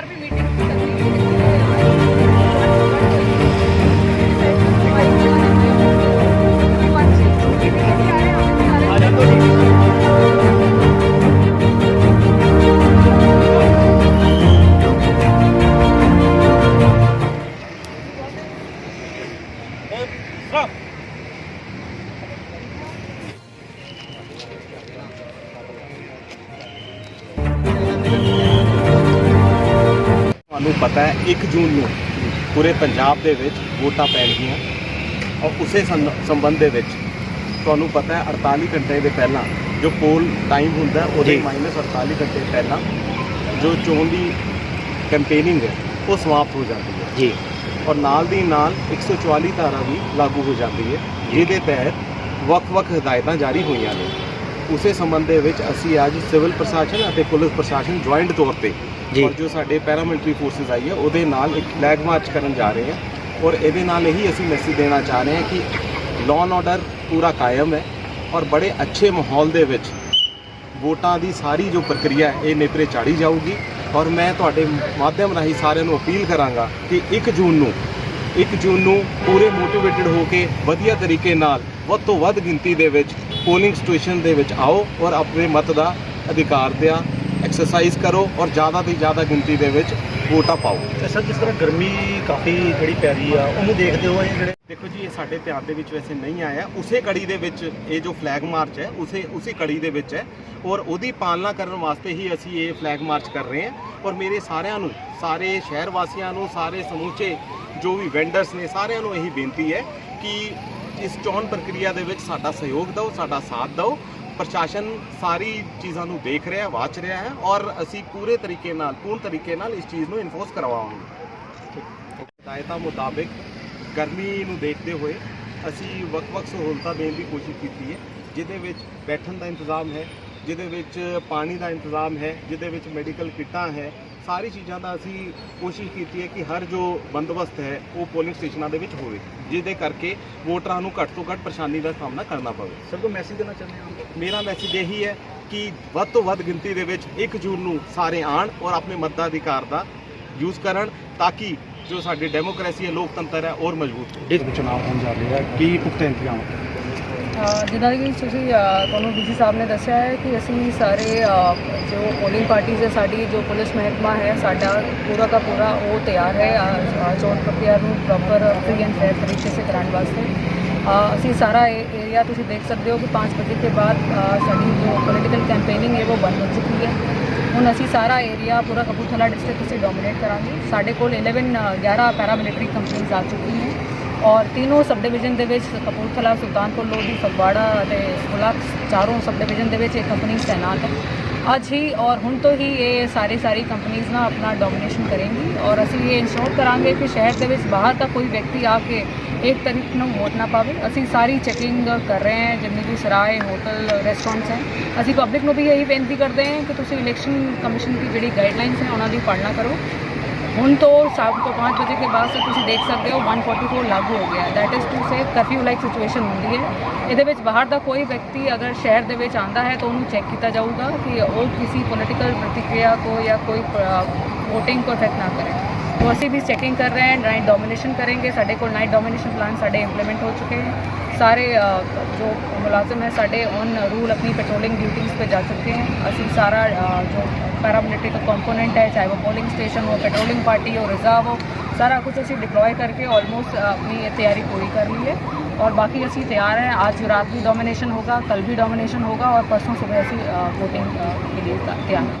और भी मीटिंग हो सकती है Thank you. ਪਤਾ ਹੈ 1 ਜੂਨ ਨੂੰ ਪੂਰੇ ਪੰਜਾਬ ਦੇ ਵਿੱਚ ਵੋਟਾਂ ਪੈਣਗੀਆਂ। ਔਰ ਉਸੇ ਸੰਬੰਧ ਦੇ ਵਿੱਚ ਤੁਹਾਨੂੰ ਪਤਾ ਹੈ 48 ਘੰਟੇ ਦੇ ਪਹਿਲਾਂ ਜੋ ਪੋਲ ਟਾਈਮ ਹੁੰਦਾ ਹੈ, ਉਹਦੇ ਜੀ। ਮਾਈਨਸ 48 ਘੰਟੇ ਪਹਿਲਾਂ ਜੋ ਚੋਣ ਦੀ ਕੈਂਪੇਨਿੰਗ ਹੈ ਉਹ ਸਮਾਪਤ ਹੋ ਜਾਂਦੀ ਹੈ। ਜੀ। ਔਰ ਨਾਲ ਦੀ ਨਾਲ 144 ਧਾਰਾ ਵੀ ਲਾਗੂ ਹੋ ਜਾਂਦੀ ਹੈ ਜਿਹਦੇ ਤਹਿਤ ਵੱਖ-ਵੱਖ ਹਦਾਇਤਾਂ ਜਾਰੀ ਹੋਈਆਂ ਨੇ। ਉਸੇ ਸੰਬੰਧ ਦੇ ਵਿੱਚ ਅਸੀਂ ਅੱਜ ਸਿਵਲ ਪ੍ਰਸ਼ਾਸਨ ਅਤੇ ਪੁਲਿਸ ਪ੍ਰਸ਼ਾਸਨ ਜੁਆਇੰਟ ਤੌਰ ਤੇ। ਔਰ ਜੋ ਸਾਡੇ ਪੈਰਾਮਿਲਟਰੀ ਫੋਰਸਿਸ ਆਈ ਹੈ ਉਹਦੇ ਨਾਲ ਇੱਕ ਫਲੈਗ ਮਾਰਚ ਕਰਨ ਜਾ ਰਹੇ ਹਾਂ ਔਰ ਇਹਦੇ ਨਾਲ ਇਹੀ ਅਸੀਂ ਮੈਸੇਜ ਦੇਣਾ ਚਾਹ ਰਹੇ ਹਾਂ ਕਿ ਲਾਅ ਐਂਡ ਆਰਡਰ ਪੂਰਾ ਕਾਇਮ ਹੈ ਔਰ ਬੜੇ ਅੱਛੇ ਮਾਹੌਲ ਦੇ ਵਿੱਚ ਵੋਟਾਂ ਦੀ ਸਾਰੀ ਜੋ ਪ੍ਰਕਿਰਿਆ ਇਹ ਨੇਪਰੇ ਚਾੜੀ ਜਾਊਗੀ ਔਰ ਮੈਂ ਤੁਹਾਡੇ ਮਾਧਿਅਮ ਰਾਹੀਂ ਸਾਰਿਆਂ ਨੂੰ ਅਪੀਲ ਕਰਾਂਗਾ ਕਿ 1 ਜੂਨ ਨੂੰ 1 ਜੂਨ ਨੂੰ ਪੂਰੇ ਮੋਟੀਵੇਟਿਡ ਹੋ ਕੇ ਵਧੀਆ ਤਰੀਕੇ ਨਾਲ ਵੱਧ ਤੋਂ ਵੱਧ ਗਿਣਤੀ ਦੇ ਵਿੱਚ ਪੋਲਿੰਗ ਸਟੇਸ਼ਨ ਦੇ ਵਿੱਚ ਆਓ ਔਰ ਆਪਣੇ ਮਤ ਦਾ ਅਧਿਕਾਰ ਦਿਆ ਐਕਸਰਸਾਈਜ਼ ਕਰੋ ਔਰ ਜ਼ਿਆਦਾ ਤੋਂ ਜ਼ਿਆਦਾ ਗਿਣਤੀ ਦੇ ਵਿੱਚ ਵੋਟਾਂ ਪਾਓ। ਤੇ ਸਰ, ਜਿਸ ਤਰ੍ਹਾਂ ਗਰਮੀ ਕਾਫੀ ਜਿਹੜੀ ਪੈ ਰਹੀ ਆ, ਉਹਨੂੰ ਦੇਖਦੇ ਹੋ ਇਹ ਜਿਹੜੇ ਦੇਖੋ ਜੀ, ਇਹ ਸਾਡੇ ਧਿਆਨ ਦੇ ਵਿੱਚ ਵੈਸੇ ਨਹੀਂ ਆਇਆ। ਉਸੇ ਕੜੀ ਦੇ ਵਿੱਚ ਇਹ ਜੋ ਫਲੈਗ ਮਾਰਚ ਹੈ, ਉਸੇ ਉਸੇ ਕੜੀ ਦੇ ਵਿੱਚ ਹੈ। ਔਰ ਉਹਦੀ ਪਾਲਣਾ ਕਰਨ ਵਾਸਤੇ ਹੀ ਅਸੀਂ ਇਹ ਫਲੈਗ ਮਾਰਚ ਕਰ ਰਹੇ ਹਾਂ। ਔਰ ਮੇਰੇ ਸਾਰਿਆਂ ਨੂੰ, ਸਾਰੇ ਸ਼ਹਿਰ ਵਾਸੀਆਂ ਨੂੰ, ਸਾਰੇ ਸਮੂਚੇ ਜੋ ਵੀ ਵੈਂਡਰਸ ਨੇ, ਸਾਰਿਆਂ ਨੂੰ ਇਹੀ ਬੇਨਤੀ ਹੈ ਕਿ ਇਸ ਚੋਣ ਪ੍ਰਕਿਰਿਆ ਦੇ ਵਿੱਚ ਸਾਡਾ ਸਹਿਯੋਗ ਦਿਓ, ਸਾਡਾ ਸਾਥ ਦਿਓ, ਪ੍ਰਸ਼ਾਸਨ ਸਾਰੀ ਚੀਜ਼ਾਂ ਨੂੰ ਦੇਖ ਰਿਹਾ, ਵਾਚ ਰਿਹਾ ਹੈ ਔਰ ਅਸੀਂ ਪੂਰੇ ਤਰੀਕੇ ਨਾਲ, ਪੂਰਨ ਤਰੀਕੇ ਨਾਲ ਇਸ ਚੀਜ਼ ਨੂੰ ਇਨਫੋਰਸ ਕਰਵਾਵਾਂਗੇ। ਹਦਾਇਤਾਂ ਮੁਤਾਬਿਕ ਗਰਮੀ ਨੂੰ ਦੇਖਦੇ ਹੋਏ ਅਸੀਂ ਵੱਖ-ਵੱਖ ਸਹੂਲਤਾਂ ਦੇਣ ਦੀ ਕੋਸ਼ਿਸ਼ ਕੀਤੀ ਹੈ, ਜਿਹਦੇ ਵਿੱਚ ਬੈਠਣ ਦਾ ਇੰਤਜ਼ਾਮ ਹੈ, ਜਿਹਦੇ ਵਿੱਚ ਪਾਣੀ ਦਾ ਇੰਤਜ਼ਾਮ ਹੈ, ਜਿਹਦੇ ਵਿੱਚ ਮੈਡੀਕਲ ਕਿੱਟਾਂ ਹੈ ਸਾਰੀ ਚੀਜ਼ਾਂ ਦਾ ਅਸੀਂ ਕੋਸ਼ਿਸ਼ ਕੀਤੀ ਹੈ ਕਿ ਹਰ ਜੋ ਬੰਦੋਬਸਤ ਹੈ ਉਹ ਪੋਲਿੰਗ ਸਟੇਸ਼ਨਾਂ ਦੇ ਵਿੱਚ ਹੋਵੇ ਜਿਹਦੇ ਕਰਕੇ ਵੋਟਰਾਂ ਨੂੰ ਘੱਟ ਤੋਂ ਘੱਟ ਪਰੇਸ਼ਾਨੀ ਦਾ ਸਾਹਮਣਾ ਕਰਨਾ ਪਵੇ। ਸਰ ਕੋਈ ਮੈਸੇਜ ਦੇਣਾ ਚਾਹੁੰਦੇ ਹੋ? ਮੇਰਾ ਮੈਸੇਜ ਇਹੀ ਹੈ ਕਿ ਵੱਧ ਤੋਂ ਵੱਧ ਗਿਣਤੀ ਦੇ ਵਿੱਚ 1 ਜੂਨ ਨੂੰ ਸਾਰੇ ਆਣ ਔਰ ਆਪਣੇ ਮਤਾਧਿਕਾਰ ਦਾ ਯੂਜ਼ ਕਰਨ ਤਾਂ ਕਿ ਜੋ ਸਾਡੀ ਡੈਮੋਕ੍ਰੇਸੀ ਹੈ ਲੋਕਤੰਤਰ ਹੈ ਔਰ ਮਜ਼ਬੂਤ ਹੋ ਇਸ ਚੁਣਾਵ ਹੋਣ ਜਾ ਰਿਹਾ ਕੀ ਪੁਖਤਾ ਇੰਤਜ਼ਾਮ? ਜਿੱਦਾਂ ਕਿ ਤੁਸੀਂ ਅ, ਤੁਹਾਨੂੰ ਡੀਸੀ ਸਾਹਿਬ ਨੇ ਦੱਸਿਆ ਹੈ ਕਿ ਅਸੀਂ ਸਾਰੇ ਅ, ਜੋ ਪੋਲਿੰਗ ਪਾਰਟੀਜ਼ ਹੈ ਸਾਡੀ ਜੋ ਪੁਲਿਸ ਮਹਿਕਮਾ ਹੈ ਸਾਡਾ ਪੂਰਾ ਦਾ ਪੂਰਾ ਉਹ ਤਿਆਰ ਹੈ ਅ, ਅ, ਚੋਣ ਪ੍ਰਕਿਰਿਆ ਨੂੰ ਪ੍ਰੋਪਰ ਫ੍ਰੀ ਐਂਡ ਫੇਅਰ ਤਰੀਕੇ ਸੇ ਕਰਾਉਣ ਵਾਸਤੇ ਅ, ਅਸੀਂ ਸਾਰਾ ਏਰੀਆ ਤੁਸੀਂ ਦੇਖ ਸਕਦੇ ਹੋ ਕਿ 5 ਵਜੇ ਕੇ ਬਾਅਦ ਅ, ਸਾਡੀ ਜੋ ਪੋਲੀਟੀਕਲ ਕੈਂਪੇਨਿੰਗ ਹੈ ਉਹ ਬੰਦ ਹੋ ਚੁੱਕੀ ਹੈ ਹੁਣ ਅਸੀਂ ਸਾਰਾ ਏਰੀਆ ਪੂਰਾ ਕਪੂਰਥਲਾ ਡਿਸਟ੍ਰਿਕਟ ਅਸੀਂ ਡੋਮੀਨੇਟ ਕਰਾਂਗੇ ਸਾਡੇ ਕੋਲ 11 ਅ, 11 ਪੈਰਾਮਿਲਟਰੀ ਕੰਪਨੀਆਂ ਆ ਚੁੱਕੀਆਂ ਹੈ ਔਰ ਤਿੰਨੋਂ ਸਬ ਡਿਵੀਜ਼ਨ ਦੇ ਵਿੱਚ ਕਪੂਰਥਲਾ, ਸੁਲਤਾਨਪੁਰ, ਲੋਧੀ, ਫਗਵਾੜਾ ਅਤੇ ਗੁਲਾਬ ਚਾਰੋਂ ਸਬ ਡਿਵੀਜ਼ਨ ਦੇ ਵਿੱਚ ਇਹ ਕੰਪਨੀ ਤਾਇਨਾਤ ਹੈ। ਅੱਜ ਹੀ ਔਰ ਹੁਣ ਤੋਂ ਹੀ ਇਹ ਸਾਰੇ ਸਾਰੀ ਕੰਪਨੀਆਂ ਨਾ ਆਪਣਾ ਡੋਮੀਨੇਸ਼ਨ ਕਰੇਂਗੀ ਔਰ ਅਸੀਂ ਇਹ ਇਨਸ਼ੋਰ ਕਰਾਂਗੇ ਕਿ ਸ਼ਹਿਰ ਦੇ ਵਿੱਚ ਬਾਹਰ ਦਾ ਕੋਈ ਵਿਅਕਤੀ ਆ ਕੇ ਇੱਕ ਤਰੀਕ ਨੂੰ ਵੋਟ ਨਾ ਪਾਵੇ। ਅਸੀਂ ਸਾਰੀ ਚੈਕਿੰਗ ਕਰ ਰਹੇ ਹਾਂ, ਜਿੰਨੇ ਵੀ ਸਰਾਏ, ਹੋਟਲ ਰੈਸਟੋਰੈਂਟਸ ਹੈ। ਅਸੀਂ ਪਬਲਿਕ ਨੂੰ ਵੀ ਇਹੀ ਬੇਨਤੀ ਕਰਦੇ ਹਾਂ ਕਿ ਤੁਸੀਂ ਇਲੈਕਸ਼ਨ ਕਮਿਸ਼ਨ ਦੀ ਜਿਹੜੀ ਗਾਈਡਲਾਈਨਸ ਹੈ, ਉਹਨਾਂ ਦੀ ਪਾਲਣਾ ਕਰੋ। ਹੁਣ ਤੋਂ ਸ਼ਾਮ ਤੋਂ 5 ਵਜੇ ਕੇ ਬਾਅਦ ਸੇ ਤੁਸੀਂ ਦੇਖ ਸਕਦੇ ਹੋ 144 ਲਾਗੂ ਹੋ ਗਿਆ। That is to say curfew like situation ਹੁੰਦੀ ਹੈ। ਇਹਦੇ ਵਿੱਚ ਬਾਹਰ ਦਾ ਕੋਈ ਵਿਅਕਤੀ ਅਗਰ ਸ਼ਹਿਰ ਦੇ ਵਿੱਚ ਆਂਦਾ ਹੈ ਤਾਂ ਉਹਨੂੰ ਚੈੱਕ ਕੀਤਾ ਜਾਊਗਾ ਕਿ ਉਹ ਕਿਸੇ ਪੋਲੀਟੀਕਲ ਪ੍ਰਤੀਕਿਰਿਆ ਕੋ ਜਾਂ ਕੋਈ ਵੋਟਿੰਗ ਕੋ ਇਫੈਕਟ ਨਾ ਕਰੇ। तो असी भी चेकिंग कर रहे हैं नाइट डोमिनेशन करेंगे साढ़े को नाइट डोमिनेशन प्लान साढ़े इंप्लीमेंट हो चुके हैं सारे जो मुलाजिम हैं साढ़े ऑन रूल अपनी पेट्रोलिंग ड्यूटीज़ पे जा चुके हैं असी सारा जो पैरामिलिट्री का कंपोनेंट है चाहे वो पोलिंग स्टेशन हो पेट्रोलिंग पार्टी हो रिजर्व हो सारा कुछ असी डिप्लॉय करके ऑलमोस्ट अपनी तैयारी पूरी कर ली है और बाकी असी तैयार हैं आज रात भी डोमिनेशन होगा कल भी डोमिनेशन होगा और परसों सुबह असी वोटिंग के लिए तैयार हैं